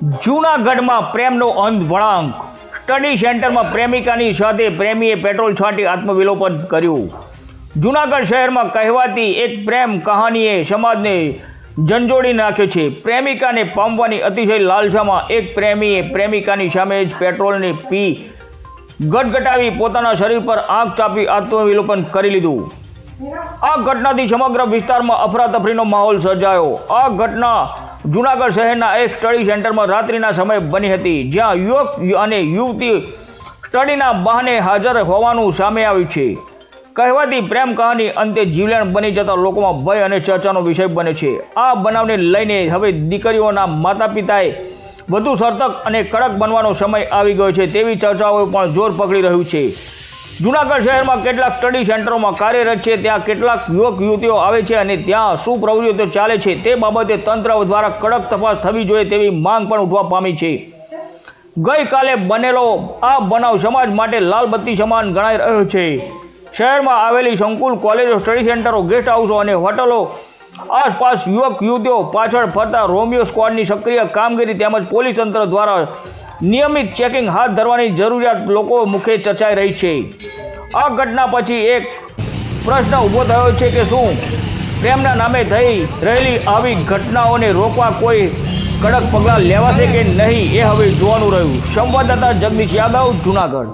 જૂનાગઢમાં પ્રેમનો અંધ વળાંક. સ્ટડી સેન્ટરમાં પ્રેમિકાની સાથે પ્રેમીએ પેટ્રોલ છાંટી આત્મવિલોપન કર્યું. જૂનાગઢ શહેરમાં કહેવાતી એક પ્રેમ કહાનીએ સમાજને ઝંઝોડી નાખ્યો છે. પ્રેમિકાને પામવાની અતિશય લાલસામાં એક પ્રેમીએ પ્રેમિકાની સામે જ પેટ્રોલને પી ગટગટાવી પોતાના શરીર પર આંખ ચાપી આત્મવિલોપન કરી લીધું. આ ઘટનાથી સમગ્ર વિસ્તારમાં અફરાતફરીનો માહોલ સર્જાયો. આ ઘટના જૂનાગઢ શહેરના એક સ્ટડી સેન્ટરમાં રાત્રિના સમયે બની હતી, જ્યાં યુવક અને યુવતી સ્ટડીના બહાને હાજર હોવાનું સામે આવ્યું છે. કહેવાતી પ્રેમ કહાની અંતે જીવલેણ બની જતા લોકોમાં ભય અને ચર્ચાનો વિષય બને છે. આ બનાવને લઈને હવે દીકરીઓના માતા પિતાએ વધુ સર્તક અને કડક બનવાનો સમય આવી ગયો છે તેવી ચર્ચાઓ પણ જોર પકડી રહ્યું છે. જૂનાગઢ શહેરમાં કેટલાક સ્ટડી સેન્ટરોમાં કાર્યરત છે, ત્યાં કેટલાક યુવક, યુવતીઓ આવે છે અને ત્યાં શું પ્રવૃત્તિઓ ચાલે છે. તે બાબતે તંત્ર દ્વારા કડક તપાસ થવી જોઈએ તેવી માંગ પણ ઉઠવા પામી છે. ગઈકાલે બનેલો આ બનાવ સમાજ માટે લાલબત્તી સમાન ગણાઈ રહ્યો છે. શહેરમાં આવેલી સંકુલ, કોલેજો, સ્ટડી સેન્ટરો ગેસ્ટ હાઉસો અને હોટલો આસપાસ યુવક, યુવતીઓ પાછળ ફરતા રોમિયો સ્ક્વોડની સક્રિય કામગીરી તેમજ પોલીસ તંત્ર દ્વારા નિયમિત ચેકિંગ હાથ ધરવાની જરૂરિયાત લોકો મુખે ચર્ચાઈ રહી છે. આ ઘટના પછી એક પ્રશ્ન ઊભો થયો છે કે શું? પ્રેમના નામે થઈ રહેલી આવી ઘટનાઓને રોકવા કોઈ કડક પગલાં લેવાશે કે નહીં એ હવે જોવાનું રહ્યું. સંવાદદાતા જગદીશ યાદવ જુનાગઢ.